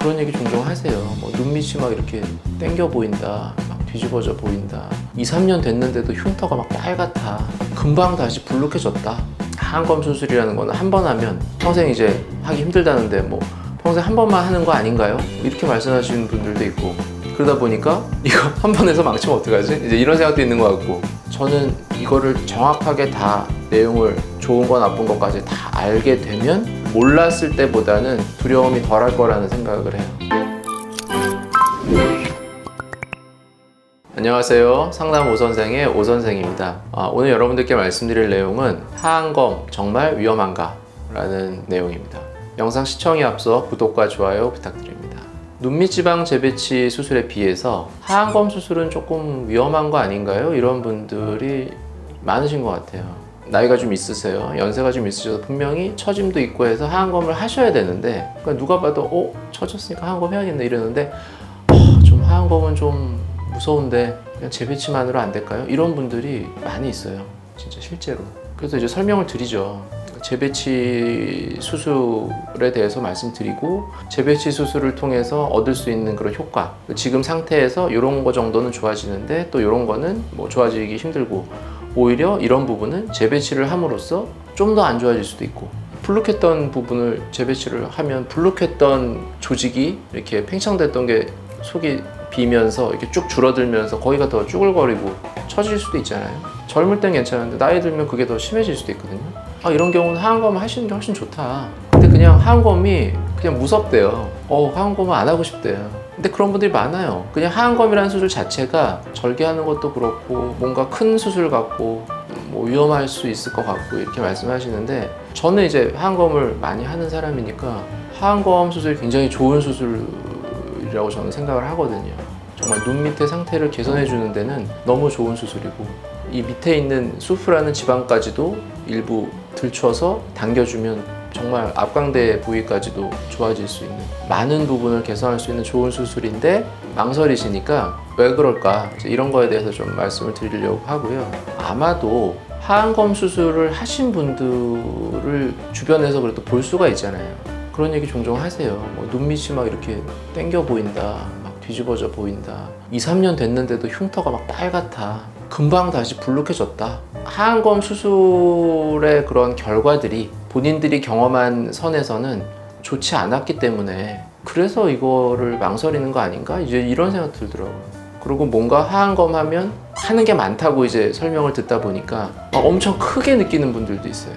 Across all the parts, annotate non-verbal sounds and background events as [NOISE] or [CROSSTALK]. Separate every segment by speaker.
Speaker 1: 그런 얘기 종종 하세요. 뭐 눈밑이 막 이렇게 땡겨 보인다. 막 뒤집어져 보인다. 2, 3년 됐는데도 흉터가 막 빨갛다. 금방 다시 불룩해졌다. 항검 수술이라는 거는 한 번 하면 평생 이제 하기 힘들다는데 뭐 평생 한 번만 하는 거 아닌가요? 이렇게 말씀하시는 분들도 있고 그러다 보니까 이거 [LAUGHS] 한번 해서 망치면 어떡하지? 이제 이런 생각도 있는 것 같고 저는 이거를 정확하게 다 내용을 좋은 거 나쁜 것까지 다 알게 되면 몰랐을 때보다는 두려움이 덜할 거라는 생각을 해요. 안녕하세요. 상담 오선생의 오선생입니다. 아, 오늘 여러분들께 말씀드릴 내용은 하안검 정말 위험한가? 라는 내용입니다. 영상 시청에 앞서 구독과 좋아요 부탁드립니다. 눈밑 지방 재배치 수술에 비해서 하안검 수술은 조금 위험한 거 아닌가요? 이런 분들이 많으신 것 같아요. 나이가 좀 있으세요. 연세가 좀 있으셔서 분명히 처짐도 있고 해서 하안검을 하셔야 되는데 그러니까 누가 봐도 어? 처졌으니까 하안검 해야겠네 이러는데 어, 좀 하안검은 좀 무서운데 그냥 재배치만으로 안 될까요? 이런 분들이 많이 있어요. 진짜 실제로. 그래서 이제 설명을 드리죠. 재배치 수술에 대해서 말씀드리고 재배치 수술을 통해서 얻을 수 있는 그런 효과 지금 상태에서 이런 거 정도는 좋아지는데 또 이런 거는 뭐 좋아지기 힘들고 오히려 이런 부분은 재배치를 함으로써 좀 더 안 좋아질 수도 있고 불룩했던 부분을 재배치를 하면 불룩했던 조직이 이렇게 팽창됐던 게 속이 비면서 이렇게 쭉 줄어들면서 거기가 더 쭈글거리고 처질 수도 있잖아요. 젊을 땐 괜찮은데 나이 들면 그게 더 심해질 수도 있거든요. 아 이런 경우는 하안검 하시는 게 훨씬 좋다. 근데 그냥 하안검이 그냥 무섭대요. 어 하안검은 안 하고 싶대요. 근데 그런 분들이 많아요. 그냥 하안검이라는 수술 자체가 절개하는 것도 그렇고 뭔가 큰 수술 같고 뭐 위험할 수 있을 것 같고 이렇게 말씀하시는데 저는 이제 하안검을 많이 하는 사람이니까 하안검 수술이 굉장히 좋은 수술이라고 저는 생각을 하거든요. 정말 눈 밑의 상태를 개선해 주는 데는 너무 좋은 수술이고 이 밑에 있는 수프라는 지방까지도 일부 들춰서 당겨주면 정말 앞광대 부위까지도 좋아질 수 있는 많은 부분을 개선할 수 있는 좋은 수술인데 망설이시니까 왜 그럴까? 이런 거에 대해서 좀 말씀을 드리려고 하고요. 아마도 하안검 수술을 하신 분들을 주변에서 그래도 볼 수가 있잖아요. 그런 얘기 종종 하세요. 뭐 눈밑이 막 이렇게 땡겨 보인다 막 뒤집어져 보인다. 2, 3년 됐는데도 흉터가 막 빨갛다 금방 다시 불룩해졌다 하안검 수술의 그런 결과들이 본인들이 경험한 선에서는 좋지 않았기 때문에 그래서 이거를 망설이는 거 아닌가 이제 이런 생각 들더라고요. 그리고 뭔가 하안검 하면 하는 게 많다고 이제 설명을 듣다 보니까 막 엄청 크게 느끼는 분들도 있어요.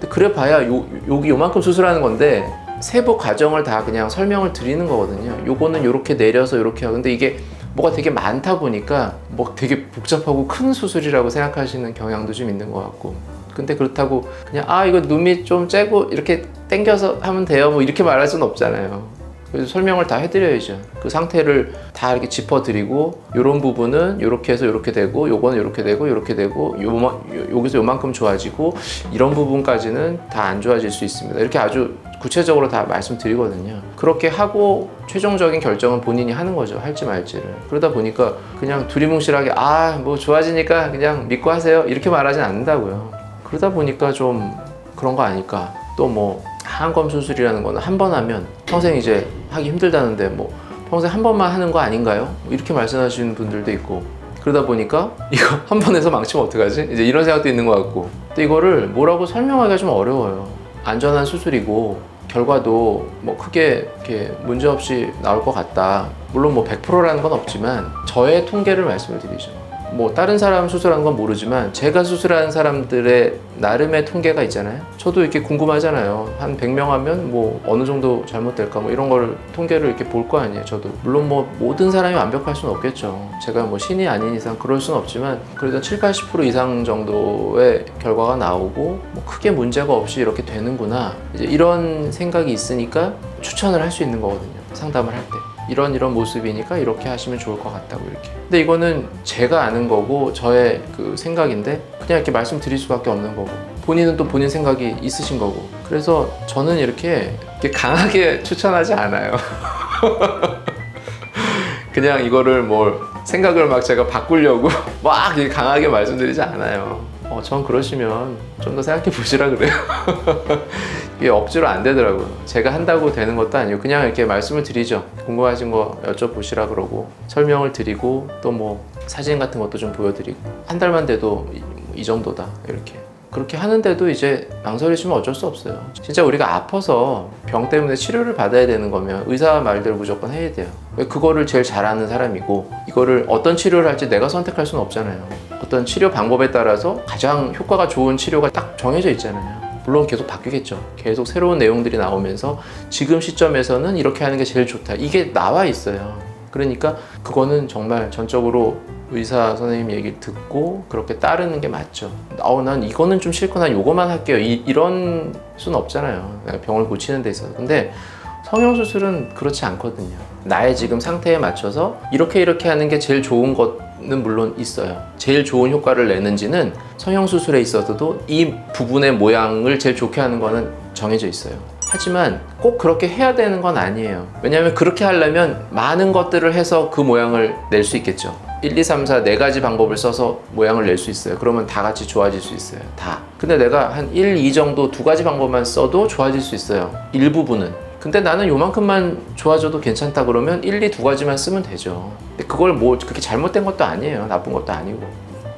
Speaker 1: 근데 그래 봐야 요, 여기 요만큼 수술하는 건데 세부 과정을 다 그냥 설명을 드리는 거거든요. 요거는 요렇게 내려서 요렇게 하고 근데 이게 뭐가 되게 많다 보니까 뭐 되게 복잡하고 큰 수술이라고 생각하시는 경향도 좀 있는 것 같고. 근데 그렇다고 그냥 아 이거 눈이 좀 째고 이렇게 당겨서 하면 돼요. 뭐 이렇게 말할 수는 없잖아요. 그래서 설명을 다 해드려야죠. 그 상태를 다 이렇게 짚어드리고 요런 부분은 요렇게 해서 요렇게 되고 요거는 요렇게 되고 요렇게 되고 요만 요- 여기서 요만큼 좋아지고 이런 부분까지는 다 안 좋아질 수 있습니다. 이렇게 아주 구체적으로 다 말씀드리거든요 그렇게 하고 최종적인 결정은 본인이 하는 거죠 할지 말지를 그러다 보니까 그냥 두리뭉실하게 아 뭐 좋아지니까 그냥 믿고 하세요 이렇게 말하진 않는다고요 그러다 보니까 좀 그런 거 아닐까. 또 뭐 항검 수술이라는 거는 한 번 하면 평생 이제 하기 힘들다는데 뭐 평생 한 번만 하는 거 아닌가요? 뭐 이렇게 말씀하시는 분들도 있고 그러다 보니까 [LAUGHS] 이거 한번 해서 망치면 어떡하지? 이제 이런 생각도 있는 것 같고 근데 이거를 뭐라고 설명하기가 좀 어려워요. 안전한 수술이고 결과도 뭐 크게 이렇게 문제 없이 나올 것 같다. 물론 뭐 100%라는 건 없지만 저의 통계를 말씀을 드리죠. 뭐 다른 사람 수술한 건 모르지만 제가 수술한 사람들의 나름의 통계가 있잖아요. 저도 이렇게 궁금하잖아요. 한 100명 하면 뭐 어느 정도 잘못될까 뭐 이런 걸 통계를 이렇게 볼 거 아니에요. 저도 물론 뭐 모든 사람이 완벽할 수는 없겠죠. 제가 뭐 신이 아닌 이상 그럴 수는 없지만 그래도 7, 80% 이상 정도의 결과가 나오고 뭐 크게 문제가 없이 이렇게 되는구나. 이제 이런 생각이 있으니까 추천을 할 수 있는 거거든요. 상담을 할 때. 이런 이런 모습이니까 이렇게 하시면 좋을 것 같다고 이렇게. 근데 이거는 제가 아는 거고 저의 그 생각인데 그냥 이렇게 말씀드릴 수밖에 없는 거고 본인은 또 본인 생각이 있으신 거고 그래서 저는 이렇게, 이렇게 강하게 [LAUGHS] 추천하지 않아요. [LAUGHS] 그냥 이거를 뭘 생각을 막 제가 바꾸려고 [LAUGHS] 막 강하게 말씀드리지 않아요. 어, 전 그러시면 좀 더 생각해 보시라 그래요. 이게 억지로 안 되더라고요. 제가 한다고 되는 것도 아니고 그냥 이렇게 말씀을 드리죠. 궁금하신 거 여쭤보시라 그러고 설명을 드리고 또 뭐 사진 같은 것도 좀 보여드리고 한 달만 돼도 이, 이 정도다 이렇게 그렇게 하는데도 이제 망설이시면 어쩔 수 없어요. 진짜 우리가 아파서 병 때문에 치료를 받아야 되는 거면 의사 말대로 무조건 해야 돼요. 왜 그거를 제일 잘하는 사람이고 이거를 어떤 치료를 할지 내가 선택할 수는 없잖아요. 어떤 치료 방법에 따라서 가장 효과가 좋은 치료가 딱 정해져 있잖아요. 물론 계속 바뀌겠죠. 계속 새로운 내용들이 나오면서 지금 시점에서는 이렇게 하는 게 제일 좋다. 이게 나와 있어요. 그러니까 그거는 정말 전적으로 의사 선생님 얘기를 듣고 그렇게 따르는 게 맞죠. 어, 난 이거는 좀난 요거만 할게요. 이, 수는 없잖아요. 병을 고치는 데 있어서. 근데 성형수술은 그렇지 않거든요. 나의 지금 상태에 맞춰서 이렇게 이렇게 하는 게 제일 좋은 것 은 물론 있어요. 제일 좋은 효과를 내는지는 성형 수술에 있어서도 이 부분의 모양을 제일 좋게 하는 거는 정해져 있어요. 하지만 꼭 그렇게 해야 되는 건 아니에요. 왜냐하면 그렇게 하려면 많은 것들을 해서 그 모양을 낼 수 있겠죠. 1, 2, 3, 4 네 가지 방법을 써서 모양을 낼 수 있어요. 그러면 다 같이 좋아질 수 있어요. 다. 근데 내가 한 1, 2 정도 두 가지 방법만 써도 좋아질 수 있어요. 일부분은. 근데 나는 요만큼만 좋아져도 괜찮다 그러면 1, 2, 두 가지만 쓰면 되죠. 근데 그걸 뭐 그렇게 잘못된 것도 아니에요. 나쁜 것도 아니고.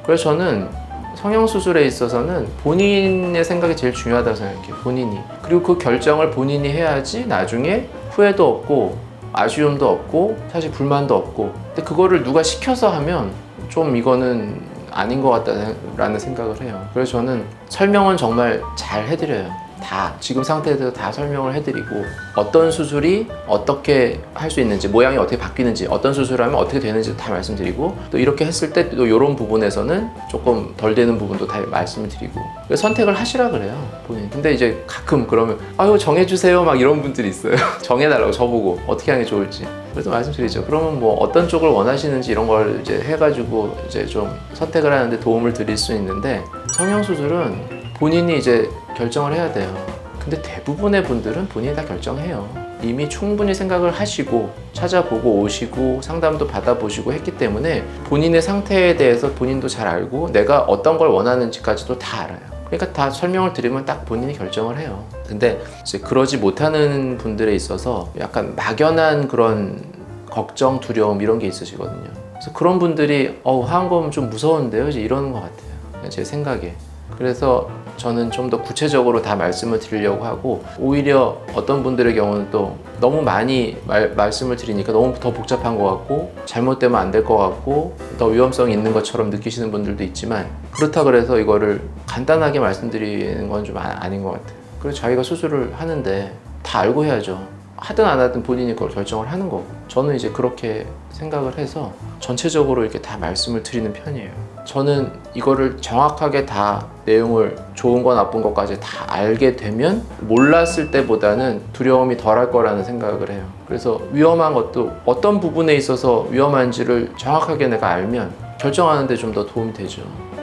Speaker 1: 그래서 저는 성형수술에 있어서는 본인의 생각이 제일 중요하다고 생각해요. 본인이. 그리고 그 결정을 본인이 해야지 나중에 후회도 없고 아쉬움도 없고 사실 불만도 없고 근데 그거를 누가 시켜서 하면 좀 이거는 아닌 것 같다는 생각을 해요. 그래서 저는 설명은 정말 잘 해드려요. 다 지금 상태에서 다 설명을 해드리고 어떤 수술이 어떻게 할 수 있는지 모양이 어떻게 바뀌는지 어떤 수술을 하면 어떻게 되는지 다 말씀드리고 또 이렇게 했을 때 또 이런 부분에서는 조금 덜 되는 부분도 다 말씀을 드리고 선택을 하시라 그래요 본인 근데 이제 가끔 그러면 아유 정해주세요 막 이런 분들이 있어요. [LAUGHS] 정해달라고 저보고 어떻게 하는 게 좋을지. 그래서 말씀드리죠. 그러면 뭐 어떤 쪽을 원하시는지 이런 걸 이제 해가지고 이제 좀 선택을 하는데 도움을 드릴 수 있는데 성형수술은 본인이 이제 결정을 해야 돼요. 근데 대부분의 분들은 본인이 다 결정해요. 이미 충분히 생각을 하시고 찾아보고 오시고 상담도 받아보시고 했기 때문에 본인의 상태에 대해서 본인도 잘 알고 내가 어떤 걸 원하는지까지도 다 알아요. 그러니까 다 설명을 드리면 딱 본인이 결정을 해요. 근데 이제 그러지 못하는 분들에 있어서 약간 막연한 그런 걱정, 두려움 이런 게 있으시거든요. 그래서 그런 분들이 어, 하안검 좀 무서운데요? 이제 이러는 것 같아요. 제 생각에. 그래서 저는 좀 더 구체적으로 다 말씀을 드리려고 하고 오히려 어떤 분들의 경우는 또 너무 많이 말, 말씀을 드리니까 너무 더 복잡한 것 같고 잘못되면 안 될 것 같고 더 위험성이 있는 것처럼 느끼시는 분들도 있지만 그렇다 그래서 이거를 간단하게 말씀드리는 건 좀 아닌 것 같아요. 그래서 자기가 수술을 하는데 다 알고 해야죠. 하든 안 하든 본인이 그걸 결정을 하는 거고 저는 이제 그렇게 생각을 해서 전체적으로 이렇게 다 말씀을 드리는 편이에요. 저는 이거를 정확하게 다 내용을 좋은 거 나쁜 것까지 다 알게 되면 몰랐을 때보다는 두려움이 덜할 거라는 생각을 해요. 그래서 위험한 것도 어떤 부분에 있어서 위험한지를 정확하게 내가 알면 결정하는 데 좀 더 도움이 되죠.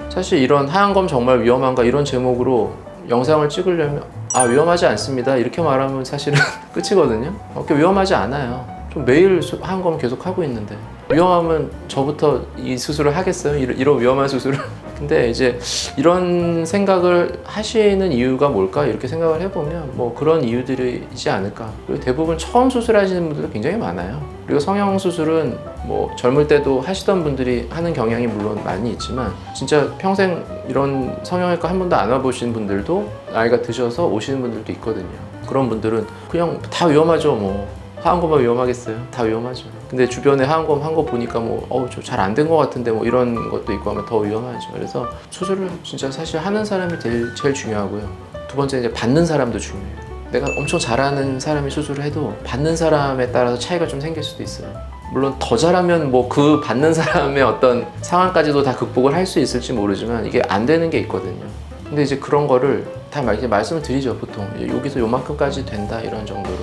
Speaker 1: 사실 이런 하얀 검 정말 위험한가 이런 제목으로 영상을 찍으려면 아 위험하지 않습니다 이렇게 말하면 사실은 [LAUGHS] 끝이거든요. 그렇게 위험하지 않아요. 좀 매일 하얀검 계속 하고 있는데 위험하면 저부터 이 수술을 하겠어요? 이런, 이런 위험한 수술을? 근데 이제 이런 생각을 하시는 이유가 뭘까 이렇게 생각을 해보면 뭐 그런 이유들이지 않을까. 그리고 대부분 처음 수술하시는 분들도 굉장히 많아요. 그리고 성형 수술은 뭐 젊을 때도 하시던 분들이 하는 경향이 물론 많이 있지만 진짜 평생 이런 성형외과 한 번도 안 와보신 분들도 나이가 드셔서 오시는 분들도 있거든요. 그런 분들은 그냥 다 위험하죠 뭐 하안검만 위험하겠어요? 다 위험하죠. 근데 주변에 하안검 한 거 보니까 뭐, 어우, 잘안 된 것 같은데 뭐 이런 것도 있고 하면 더 위험하죠. 그래서 수술을 진짜 사실 하는 사람이 제일, 제일 중요하고요. 두 번째 이제 받는 사람도 중요해요. 내가 엄청 잘하는 사람이 수술을 해도 받는 사람에 따라서 차이가 좀 생길 수도 있어요. 물론 더 잘하면 뭐 그 받는 사람의 어떤 상황까지도 다 극복을 할 수 있을지 모르지만 이게 안 되는 게 있거든요. 근데 이제 그런 거를 다 말씀을 드리죠, 보통. 여기서 요만큼까지 된다, 이런 정도로.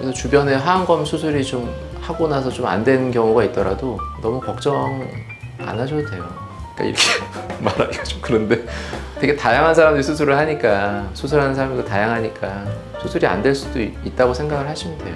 Speaker 1: 그래서 주변에 하안검 수술이 좀 하고 나서 좀 안 되는 경우가 있더라도 너무 걱정 안 하셔도 돼요. 그러니까 이렇게 [LAUGHS] 말하기가 좀 그런데 되게 다양한 사람들이 수술을 하니까 수술하는 사람들도 다양하니까 수술이 안 될 수도 있, 다고 생각을 하시면 돼요.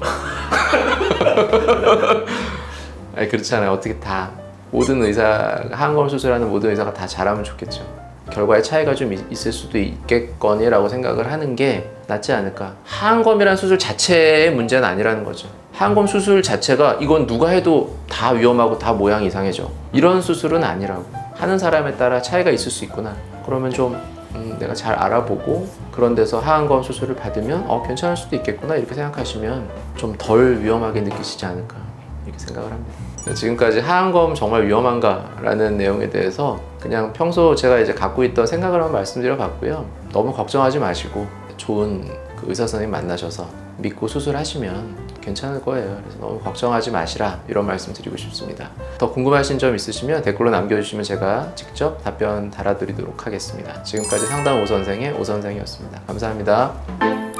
Speaker 1: [LAUGHS] 아니 그렇잖아요. 어떻게 다 모든 의사 하안검 수술하는 모든 의사가 다 잘하면 좋겠죠. 결과에 차이가 좀 있- 있을 수도 있겠거니라고 생각을 하는 게 낫지 않을까. 하안검이라는 수술 자체의 문제는 아니라는 거죠. 하안검 수술 자체가 이건 누가 해도 다 위험하고 다 모양이 이상해져. 이런 수술은 아니라고. 하는 사람에 따라 차이가 있을 수 있구나. 그러면 좀 음, 내가 잘 알아보고 그런 데서 하안검 수술을 받으면 어 괜찮을 수도 있겠구나 이렇게 생각하시면 좀 덜 위험하게 느끼시지 않을까 이렇게 생각을 합니다. 지금까지 하안검 정말 위험한가라는 내용에 대해서 그냥 평소 제가 이제 갖고 있던 생각을 한번 말씀드려 봤고요. 너무 걱정하지 마시고 좋은 그 의사 선생님 만나셔서 믿고 수술하시면 괜찮을 거예요. 그래서 너무 걱정하지 마시라 이런 말씀 드리고 싶습니다. 더 궁금하신 점 있으시면 댓글로 남겨주시면 제가 직접 답변 달아드리도록 하겠습니다. 지금까지 상담 오 선생의 오 선생이었습니다. 감사합니다.